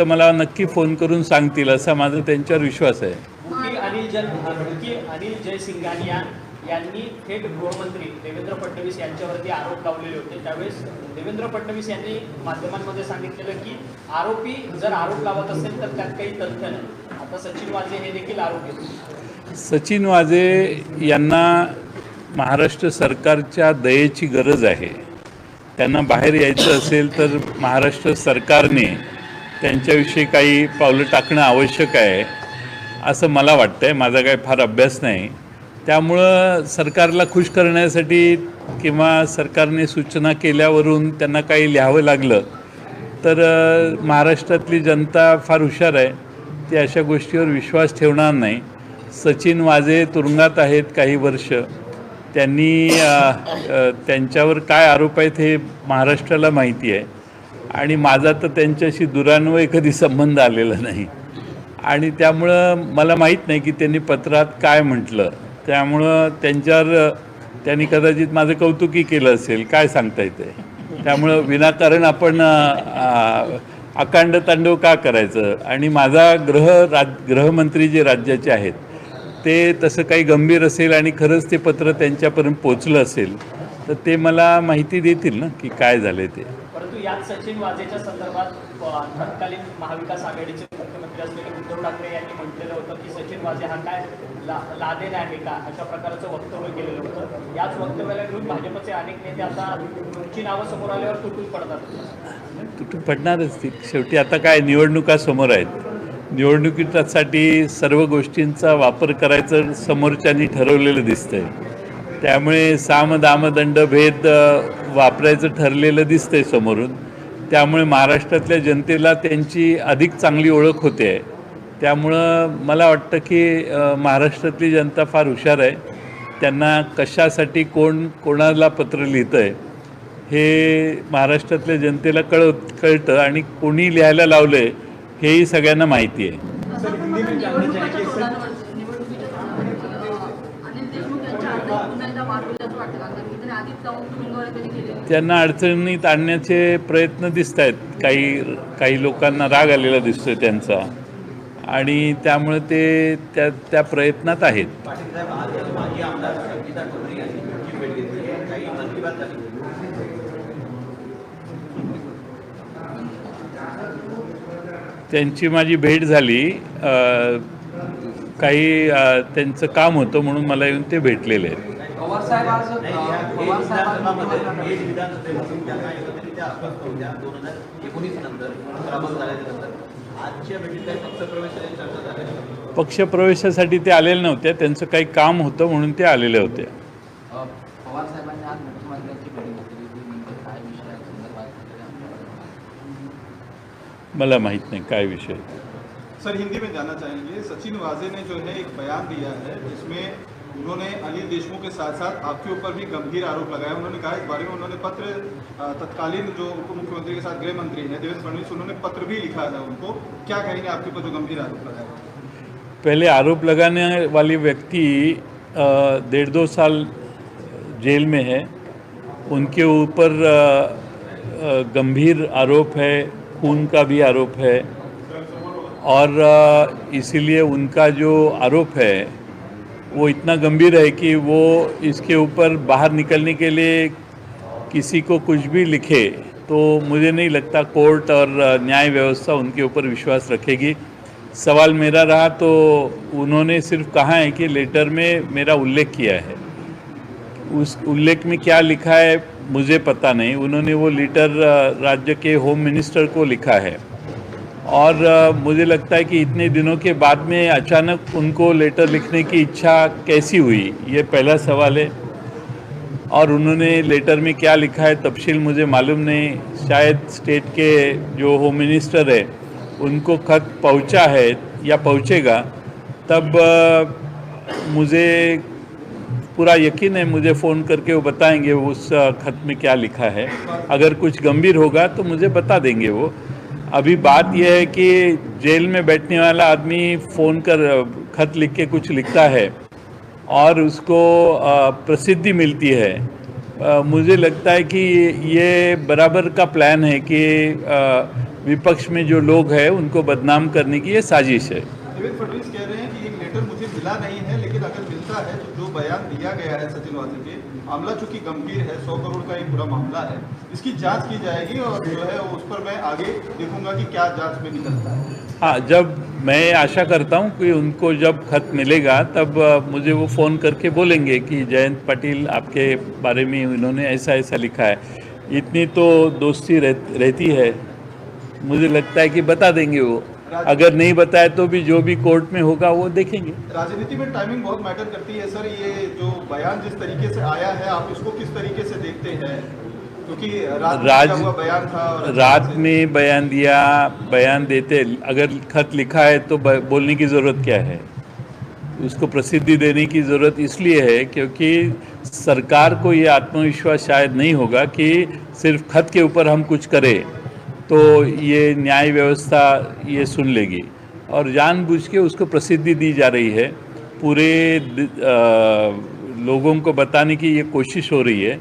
तर मला नक्की फोन करून सांगतील असा माझा त्यांच्यावर विश्वास आहे. अनिल यांनी थेट गृहमंत्री देवेंद्र फडणवीस यांच्यावरती आरोप लावलेले होते. त्यावेळेस देवेंद्र फडणवीस यांनी माध्यमांमध्ये सांगितलेलं की आरोपी जर आरोप लावत असेल तर त्यात काही तथ्य नाही. आता सचिन वाझे हे देखील आरोपी. सचिन वाझे यांना महाराष्ट्र सरकारच्या दयेची गरज आहे. त्यांना बाहेर यायचं असेल तर महाराष्ट्र सरकारने त्यांच्याविषयी काही पावलं टाकणं आवश्यक आहे असं मला वाटतं आहे माझा काही फार अभ्यास नाही. त्यामुळं सरकारला खुश करण्यासाठी किंवा सरकारने सूचना केल्यावरून त्यांना काही लिहावं लागलं तर महाराष्ट्रातली जनता फार हुशार आहे. ती अशा गोष्टीवर विश्वास ठेवणार नाही. सचिन वाजे तुरुंगात आहेत काही वर्ष. त्यांनी त्यांच्यावर काय आरोप आहेत हे महाराष्ट्राला माहिती आहे. आणि माझा तर त्यांच्याशी दुरान्वय कधी संबंध आलेला नाही. आणि त्यामुळं मला माहीत नाही की त्यांनी पत्रात काय म्हटलं. त्यामुळं त्यांच्यावर त्यांनी कदाचित माझं कौतुकी केलं असेल काय सांगता येते? त्यामुळं विनाकारण आपण अकांड तांडव का करायचं? आणि माझा ग्रह राज गृहमंत्री जे राज्याचे आहेत ते तसं काही गंभीर असेल आणि खरंच ते पत्र त्यांच्यापर्यंत पोचलं असेल तर ते मला माहिती देतील ना की काय झालं ते. परंतु याच सचिन वाजेच्या संदर्भात तत्कालीन महाविकास आघाडीचे मुख्यमंत्री असलेले उद्धव ठाकरे यांनी म्हटलेलं होतं की सचिन वाजे हा काय ला लादेन आहे का? अशा प्रकारचं वक्तव्य केलेलं होतं. याच वक्तव्याला घेऊन भाजपचे अनेक नेते आता तुमची नावं समोर आल्यावर तुटून पडतात. तुटून पडणारच ती. शेवटी आता काय निवडणुका समोर आहेत. निवडणुकीसाठी सर्व गोष्टींचा वापर करायचं समोरच्यांनी ठरवलेलं दिसतंय. त्यामुळे साम दाम भेद वापरायचं ठरलेलं दिसतंय समोरून. त्यामुळे महाराष्ट्रातल्या जनतेला त्यांची अधिक चांगली ओळख होते. आहे त्यामुळं मला वाटतं की महाराष्ट्रातली जनता फार हुशार आहे. त्यांना कशासाठी कोण कोणाला पत्र लिहितं आहे हे महाराष्ट्रातल्या जनतेला कळ कळतं आणि कोणी लिहायला लावलं आहे हेही सगळ्यांना माहिती आहे. त्यांना अडचणीत आणण्याचे प्रयत्न दिसत आहेत काही काही लोकांना राग आलेला दिसतोय त्यांचा. आणि त्यामुळे ते त्या त्या प्रयत्नात आहेत. त्यांची माझी भेट झाली. काही त्यांचं काम होतं म्हणून मला येऊन ते भेटलेले आहेत. पवार साहेब आज बीड पवार विधानसभामध्ये त्यांना होत्या दोन हज़ार एकोणीस नंतर झाल्याच्या नंतर आजच्या भेटीत काही पक्षप्रवेशाची चर्चा झाली पक्षप्रवेशासाठी ते आलेले नव्हते त्यांचं काही काम होतं म्हणून ते आलेले होते. पवार साहेबांनी आज मुख्यमंत्र्यांची भेट घेतली काय विषय आहे संदर्भात वगैरे आपल्याला मला माहीत नाही काय विषय सर हिंदी में जाना चाहेंगे। सचिन वाजे ने जो है एक बयान दिया है जिसमें उन्होंने अनिल देशमुख के साथ साथ आपके ऊपर भी गंभीर आरोप लगाया उन्होंने कहा, इस बारे में उन्होंने पत्र तत्कालीन जो उप मुख्यमंत्री के साथ गृह मंत्री हैं, देवेंद्र फडणवीस, उन्होंने पत्र भी लिखा है उनको। क्या कहेंगे आपके ऊपर जो गंभीर आरोप लगाए? पहले आरोप लगाने वाली व्यक्ति डेढ़ दो साल जेल में है। उनके ऊपर गंभीर आरोप है, खून का भी आरोप है। और इसीलिए उनका जो आरोप है वो इतना गंभीर है कि वो इसके ऊपर बाहर निकलने के लिए किसी को कुछ भी लिखे तो मुझे नहीं लगता कोर्ट और न्याय व्यवस्था उनके ऊपर विश्वास रखेगी। सवाल मेरा रहा तो उन्होंने सिर्फ़ कहा है कि लेटर में मेरा उल्लेख किया है। उस उल्लेख में क्या लिखा है मुझे पता नहीं। उन्होंने वो लेटर राज्य के होम मिनिस्टर को लिखा है। और मुझे लगता है कि इतने दिनों के बाद में अचानक उनको लेटर लिखने की इच्छा कैसी हुई? ये पहला सवाल है। और उन्होंने लेटर में क्या लिखा है तफसील मुझे मालूम नहीं। शायद स्टेट के जो होम मिनिस्टर है, उनको खत पहुँचा है या पहुंचेगा, तब मुझे पूरा यकीन है, मुझे फ़ोन करके वो बताएँगे उस खत में क्या लिखा है। अगर कुछ गंभीर होगा तो मुझे बता देंगे वो। अभी बात यह है कि जेल में बैठने वाला आदमी फ़ोन कर खत लिख के कुछ लिखता है और उसको प्रसिद्धि मिलती है। मुझे लगता है कि ये बराबर का प्लान है कि विपक्ष में जो लोग हैं, उनको बदनाम करने की ये साजिश है। कह रहे हैं कि लेटर मुझे मिला नहीं है, लेकिन अगर मिलता है तो जो बयान दिया गया है सचिन वाजे के मामला चूँकि गंभीर है सौ करोड़ का एक पूरा मामला है इसकी जाँच की जाएगी और जो है उस पर मैं आगे देखूँगा कि क्या जाँच में निकलता है। हाँ जब मैं आशा करता हूँ कि उनको जब खत मिलेगा तब मुझे वो फ़ोन करके बोलेंगे कि जयंत पाटिल आपके बारे में इन्होंने ऐसा ऐसा लिखा है। इतनी तो दोस्ती रह, रहती है। मुझे लगता है कि बता देंगे वो। अगर नहीं बताए तो भी जो भी कोर्ट में होगा वो देखेंगे। राजनीति में टाइमिंग बहुत मैटर करती है सर ये जो बयान जिस तरीके से आया है आप इसको किस तरीके से देखते हैं? क्योंकि रात में राज बयान था रात में बयान दिया बयान देते अगर खत लिखा है तो बोलने की ज़रूरत क्या है? उसको प्रसिद्धि देने की ज़रूरत इसलिए है क्योंकि सरकार को ये आत्मविश्वास शायद नहीं होगा कि सिर्फ़ खत के ऊपर हम कुछ करें। तो ये न्याय व्यवस्था ये सुन लेगी। और जानबूझ के उसको प्रसिद्धि दी जा रही है। पूरे लोगों को बताने की ये कोशिश हो रही है।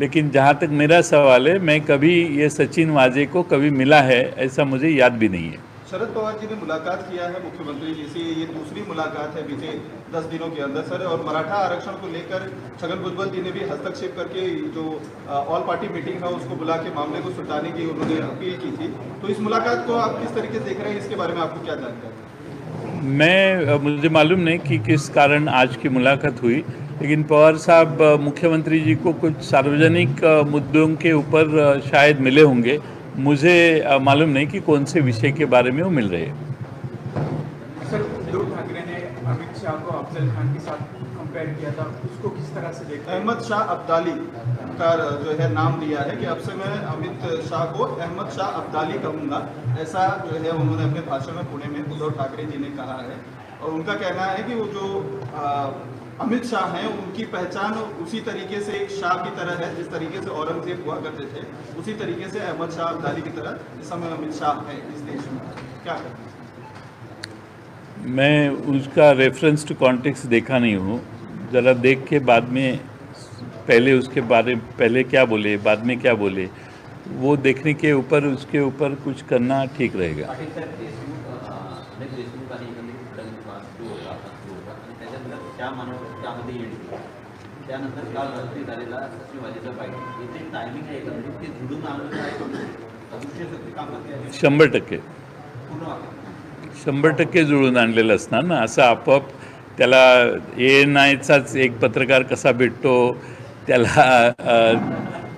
लेकिन जहाँ तक मेरा सवाल है, मैं कभी ये सचिन वाजे को कभी मिला है, ऐसा मुझे याद भी नहीं है। शरद पवार जी ने मुलाकात किया है, मुख्यमंत्री जी से। ये दूसरी मुलाकात है बीते दस दिनों के अंदर, सर। और मराठा आरक्षण को लेकर छगन भुजबल जी ने भी हस्तक्षेप करके जो ऑल पार्टी मीटिंग है, उसको बुला के मामले को सुलझाने की उन्होंने अपील की थी। तो इस मुलाकात को आप किस तरीके से देख रहे हैं? इसके बारे में आपको क्या जानकारी? मैं मुझे मालूम नहीं कि किस कारण आज की मुलाकात हुई, लेकिन पवार साहब मुख्यमंत्री जी को कुछ सार्वजनिक मुद्दों के ऊपर शायद मिले होंगे। मुझे मालूम नहीं कि कौन से विषय के बारे में वो मिल रहे हैं। सर उद्धव ठाकरे ने अमित शाह को अफजल खान के साथ कंपेयर किया था। उसको किस तरह से देखते अहमद शाह अब्दाली का जो है नाम दिया है कि अब से मैं अमित शाह को अहमद शाह अब्दाली कहूँगा। ऐसा जो है उन्होंने अपने भाषण में पुणे में उद्धव ठाकरे जी ने कहा है। और उनका कहना है कि वो जो अमित शाह हैं उनकी पहचान उसी तरीके से एक शाह की तरह है जिस तरीके से औरंगज़ेब हुआ करते थे उसी तरीके से अहमद शाह अब्दाली की तरह इस समय अमित शाह है इस देश में। क्या कहते हैं? मैं उसका रेफरेंस टू कॉन्टेक्स्ट देखा नहीं हूँ। ज़रा देख के बाद में पहले उसके बारे पहले क्या बोले बाद में क्या बोले वो देखने के ऊपर उसके ऊपर कुछ करना ठीक रहेगा। एकंदरीत आता सुरू आणि त्याच्यानंतर त्या मानव त्यामध्ये येईल त्यानंतर काल रात्री झालेला सचिवाजीचा पाहिजे इथे टायमिंग आहे का म्हणजे ते झुडून आणलं आहे राष्ट्रीय काम करते शंभर टक्के. शंभर टक्के जुळून आणलेलं असणार ना. असं आपोआप त्याला ए एन आयचाच एक पत्रकार कसा भेटतो त्याला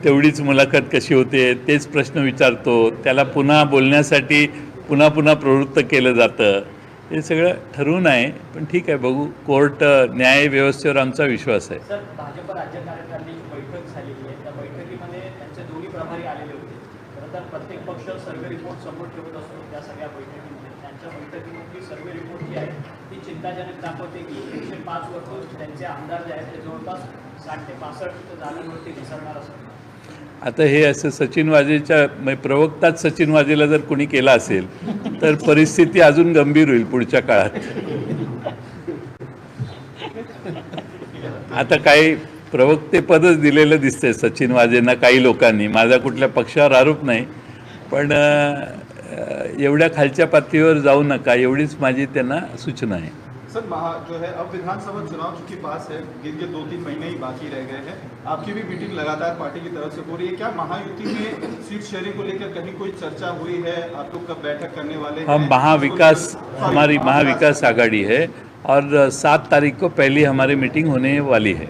तेवढीच मुलाखत कशी होते तेच प्रश्न विचारतो. त्याला पुन्हा बोलण्यासाठी पुन्हा पुन्हा प्रवृत्त केलं जातं. हे सगळं ठरवून आहे पण ठीक आहे बघू. कोर्ट न्याय व्यवस्थेवर आमचा विश्वास आहे. भाजप राज्य बैठक झालेली आहे. त्या बैठकीमध्ये त्यांचे दोन्ही प्रभारी आलेले होते. खरं तर प्रत्येक पक्ष सर्वे रिपोर्ट समोर ठेवत असतो त्या सगळ्या बैठकीमध्ये. त्यांच्या बैठकीमधली सर्वे रिपोर्ट जी आहे ती चिंताजनक दाखवते की एकशे पाच वर्ष त्यांचे आमदार जे आहेत ते जवळपास साठ ते पासष्ट जागांवरती घसरणार असतात. आता हे असं सचिन वाजेच्या म्हणजे प्रवक्ताच सचिन वाजेला जर कोणी केला असेल तर परिस्थिती अजून गंभीर होईल पुढच्या काळात. आता काही प्रवक्तेपदच दिलेलं दिसतंय सचिन वाजेंना काही लोकांनी. माझा कुठल्या पक्षावर आरोप नाही पण एवढ्या खालच्या पातळीवर जाऊ नका एवढीच माझी त्यांना सूचना आहे. सर महा जो है अब विधानसभा चुनाव चूँकि पास है गिर के दो तीन महीने ही बाकी रह गए हैं। आपकी भी मीटिंग लगातार पार्टी की तरफ़ से हो रही है। क्या महायुति में सीट शेयरिंग को लेकर कहीं कोई चर्चा हुई है? आप लोग कब बैठक करने वाले हम महाविकास हमारी महाविकास आघाड़ी है और सात तारीख को पहली हमारी मीटिंग होने वाली है।